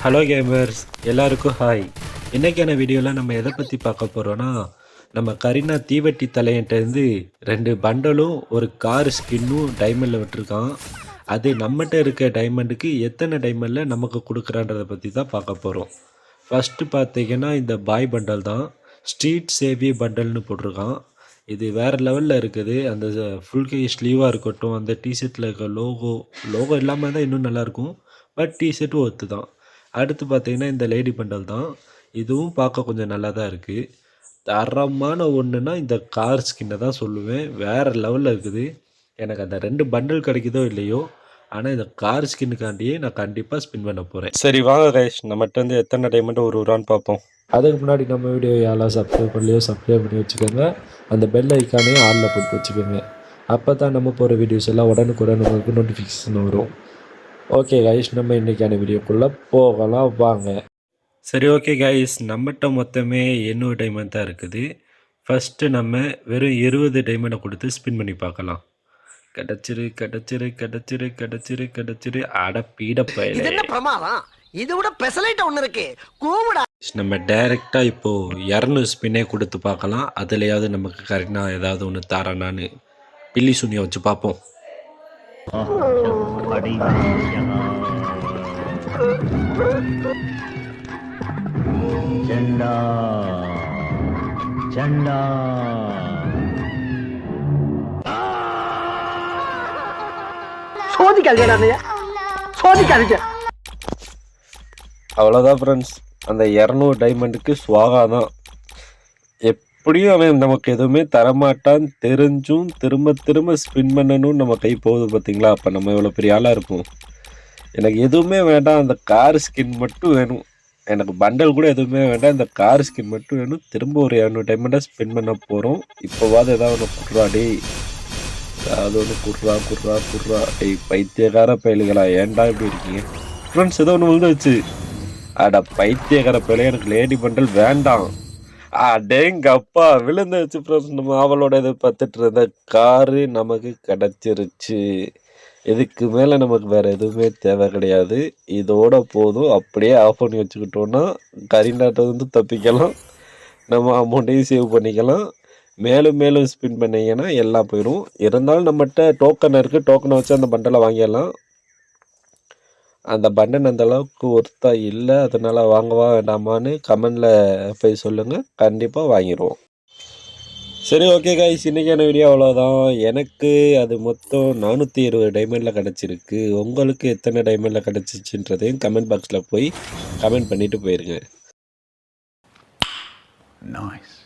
Hello gamers எல்லாருக்கும் hi இன்றைக்கான வீடியோவில் நம்ம எதை பற்றி பார்க்க போகிறோன்னா நம்ம கரீனா தீவட்டி தலையன்ட்டேருந்து ரெண்டு பண்டலும் ஒரு கார் ஸ்கின்னும் டைமண்டில் விட்டுருக்கான். அது நம்மகிட்ட இருக்க டைமண்டுக்கு எத்தனை டைமண்டில் நமக்கு கொடுக்குறான்றதை பற்றி தான் பார்க்க போகிறோம் ஃபஸ்ட்டு பார்த்தீங்கன்னா இந்த பாய் பண்டல் தான். ஸ்ட்ரீட் சேவி பண்டல்னு போட்டிருக்கான். இது வேறு லெவலில் இருக்குது. அந்த ஃபுல் கை ஸ்லீவாக இருக்கட்டும் அந்த டிஷர்ட்டில் இருக்க லோகோ லோகோ இல்லாமல் தான் இன்னும் நல்லாயிருக்கும் பட் டிஷர்ட்டும் ஒத்து தான் அடுத்து பார்த்தீங்கன்னா இந்த லேடி பண்டல் தான். இதுவும் பார்க்க கொஞ்சம் நல்லா தான் இருக்குது தரமான ஒன்றுனா இந்த கார் ஸ்கின்னை தான் சொல்லுவேன். வேறு லெவலில் இருக்குது. எனக்கு அந்த ரெண்டு பண்டல் கிடைக்குதோ இல்லையோ ஆனால் இந்த கார் ஸ்கின்னுக்காண்டியே நான் கண்டிப்பாக ஸ்பின் பண்ண போகிறேன் சரி வாங்க கைஷ் நம்மகிட்ட வந்து எத்தனை டைமண்ட் ஒரு ஊரான்னு பார்ப்போம். அதுக்கு முன்னாடி நம்ம வீடியோ யாரெல்லாம் சப்ஸ்கிரைப் பண்ணலையோ சப்ஸ்கிரைப் பண்ணி வச்சுக்கோங்க. அந்த பெல் ஐக்கானையும் ஆளில் போட்டு வச்சுக்கோங்க. அப்போ தான் நம்ம போகிற வீடியோஸ் எல்லாம் உடனுக்குடன் உங்களுக்கு நோட்டிஃபிகேஷன் வரும். ஓகே கைஸ் நம்ம இன்றைக்கான வீடியோக்குள்ளே போகலாம். வாங்க. சரி ஓகே கைஸ் நம்மகிட்ட மொத்தமே எண்ணூறு டைமண்ட் தான் இருக்குது. ஃபஸ்ட்டு நம்ம வெறும் இருபது டைமண்டை கொடுத்து ஸ்பின் பண்ணி பார்க்கலாம். கிடச்சிரு கிடச்சிரு கிடச்சிரு கிடச்சிரு கிடச்சிரு. அட பீட இது பயலே என்ன பிரமாதம்? இது விட பெசலைட் ஒண்ணு இருக்கு. கூவுடா. நம்ம டைரெக்டாக இப்போது இரநூறு ஸ்பின்னே கொடுத்து பார்க்கலாம். அதுலையாவது நமக்கு கரெக்டாக ஏதாவது ஒன்று தாரானான்னு. பில்லி சுனியை வச்சு பார்ப்போம். சண்டா அவ்வளோதான் ஃப்ரெண்ட்ஸ் அந்த இரநூறு டைமண்டுக்கு ஸ்வாகா தான் எப் எப்படியும் அவன் நமக்கு எதுவுமே தரமாட்டான் தெரிஞ்சும் திரும்ப திரும்ப ஸ்பின் பண்ணணும்னு நம்ம கை போகுது பார்த்தீங்களா அப்போ நம்ம எவ்வளோ பெரிய ஆளாக இருப்போம். எனக்கு எதுவுமே வேண்டாம் அந்த கார் ஸ்கின் மட்டும் வேணும். எனக்கு பண்டல் கூட எதுவுமே வேண்டாம் இந்த கார் ஸ்கின் மட்டும் வேணும். திரும்ப ஒரு இரநூறு டைமண்டாக ஸ்பின் பண்ண போகிறோம் இப்போவாது ஏதாவது ஒன்று குட்றா டேய். ஏதாவது ஒன்று குட்றா குட்றா குட்றா. டேய் பைத்தியக்கார பயலுகளா ஏன்டா இப்படி இருக்கீங்க? ஃப்ரெண்ட்ஸ் ஏதோ ஒன்று விழுந்துச்சு அட பைத்தியக்கார பிள்ளை எனக்கு லேடி பண்டல் வேண்டாம். அடேங்க அப்பா விழுந்து வச்சு நம்ம அவளோட இதை பார்த்துட்டு இருந்த காரு நமக்கு கிடச்சிருச்சு. இதுக்கு மேலே நமக்கு வேறு எதுவுமே தேவை கிடையாது. இதோட போதும். அப்படியே ஆஃப் பண்ணி வச்சுக்கிட்டோன்னா கரிண்டாட்டை வந்து தப்பிக்கலாம். நம்ம அமௌண்ட்டையும் சேவ் பண்ணிக்கலாம். மேலும் மேலும் ஸ்பின் பண்ணிங்கன்னா எல்லாம் போயிடும் இருந்தாலும் நம்மகிட்ட டோக்கன் இருக்குது டோக்கனை வச்சு அந்த பண்டலை வாங்கிடலாம். அந்த பண்டன் அந்த அளவுக்கு ஒர்த்தா இல்லை அதனால் வாங்கவா வேண்டாமான்னு கமெண்டில் போய் சொல்லுங்கள் கண்டிப்பாக வாங்கிடுவோம் சரி ஓகே காய்ஸ் இன்றைக்கான வீடியோ அவ்வளோதான் எனக்கு அது மொத்தம் நானூற்றி இருபது டைமண்டில் கிடச்சிருக்கு. உங்களுக்கு எத்தனை டைமண்டில் கிடச்சிச்சுன்றதையும் கமெண்ட் பாக்ஸில் போய் கமெண்ட் பண்ணிவிட்டு போயிருங்க. நாய்ஸ்